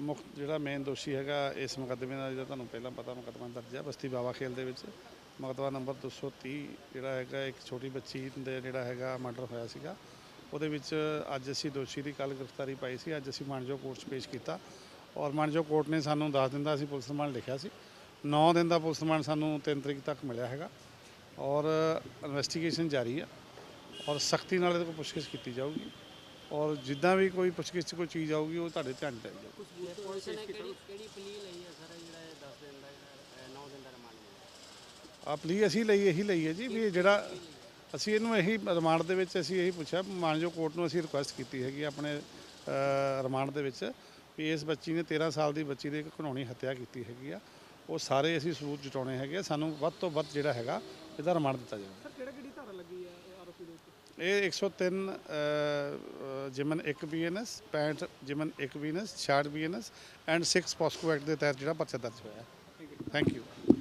ਮੁੱਖ ਜਿਹੜਾ ਮੇਨ ਦੋਸ਼ੀ ਹੈਗਾ ਇਸ ਮੁਕੱਦਮੇ ਦਾ, ਜਿਹੜਾ ਤੁਹਾਨੂੰ ਪਹਿਲਾਂ ਪਤਾ ਮੁਕੱਦਮਾ ਦਰਜ ਹੈ, ਬਸਤੀ ਬਾਵਾ ਖੇਲ ਦੇ ਵਿੱਚ। ਮੁਕੱਦਮਾ ਨੰਬਰ 230 ਜਿਹੜਾ ਹੈਗਾ, ਇੱਕ ਛੋਟੀ ਬੱਚੀ ਦੇ ਜਿਹੜਾ ਹੈਗਾ ਮਰਡਰ ਹੋਇਆ ਸੀਗਾ। ਉਹਦੇ ਵਿੱਚ ਅੱਜ ਅਸੀਂ ਦੋਸ਼ੀ ਦੀ ਕੱਲ ਗ੍ਰਿਫਤਾਰੀ ਪਾਈ ਸੀ, ਅੱਜ ਅਸੀਂ ਮਾਨਜੋ ਕੋਰਟ 'ਚ ਪੇਸ਼ ਕੀਤਾ। ਔਰ ਮਾਨਜੋ ਕੋਰਟ ਨੇ ਸਾਨੂੰ ਦਸ ਦਿਨ ਦਾ ਅਸੀਂ ਪੁਲਿਸ ਰਿਮਾਂਡ ਲਿਖਿਆ ਸੀ। 9 ਦਿਨ ਦਾ ਪੁਲਿਸ ਰਿਮਾਂਡ ਸਾਨੂੰ 3 ਤਰੀਕ ਤੱਕ ਮਿਲਿਆ ਹੈਗਾ। ਔਰ ਇਨਵੈਸਟੀਗੇਸ਼ਨ ਜਾਰੀ ਹੈ। ਔਰ ਸਖਤੀ ਨਾਲ ਇਹਦੇ ਕੋਲ ਪੁੱਛਗਿੱਛ ਕੀਤੀ ਜਾਊਗੀ। ਔਰ ਜਿੱਦਾਂ ਵੀ ਕੋਈ ਪੁੱਛਗਿੱਛ ਕੋਈ ਚੀਜ਼ ਆਊਗੀ ਉਹ ਤੁਹਾਡੇ ਧਿਆਨ 'ਚ ਆਈ ਜਾਊਗੀ ਪੁਲਿਸ ਨੇ ਕਿਹੜੀ ਕਿਹੜੀ ਪਲੀ ਲਈ ਹੈ ਸਰ ਜਿਹੜਾ ਇਹ 10 ਦਿਨ ਦਾ 9 ਦਿਨ ਦਾ ਰਿਮਾਂਡ ਮਿਲਿਆ ਆ ਪਲੀ ਅਸੀਂ ਲਈ ਇਹੀ ਲਈ ਹੈ ਜੀ ਵੀ ਇਹ ਜਿਹੜਾ ਅਸੀਂ ਇਹਨੂੰ ਇਹੀ ਰਿਮਾਂਡ ਦੇ ਵਿੱਚ ਅਸੀਂ ਇਹੀ ਪੁੱਛਿਆ ਮਾਨਜੋ ਕੋਰਟ ਨੂੰ ਅਸੀਂ ਰਿਕੁਐਸਟ ਕੀਤੀ ਹੈਗੀ ਆਪਣੇ ਅ, ਰਿਮਾਂਡ ਦੇ ਵਿੱਚ ਵੀ ਇਸ ਬੱਚੀ ਨੇ 13 ਸਾਲ ਦੀ ਬੱਚੀ ਦੀ ਇੱਕ ਘਿਨੌਣੀ ਹੱਤਿਆ ਕੀਤੀ ਹੈਗੀ ਆ। ਉਹ ਸਾਰੇ ਅਸੀਂ ਸਬੂਤ ਜੁਟਾਉਣੇ ਹੈਗੇ ਆ। ਸਾਨੂੰ ਵੱਧ ਤੋਂ ਵੱਧ ਜਿਹੜਾ ਹੈਗਾ ਇਹਦਾ ਰਿਮਾਂਡ ਦਿੱਤਾ ਜਾਵੇ। ਸਰ ਕਿਹੜਾ ਕਿਹੜੀ ਧਾਰਾ ਲੱਗੀ ਹੈ ਆਰੋਪੀ ਦੇ ਉੱਤੇ? ਇਹ 103 ਅ, ਅ, ਜਿਮਨ 1 ਬੀਐਨਐਸ 65 ਜਿਮਨ 1 BNS 66 BNS and 6 POCSO act ਦੇ ਤਹਿਤ ਜਿਹੜਾ ਪਰਚਾ ਦਰਜ ਹੋਇਆ। ਹੈ ਥੈਂਕ ਯੂ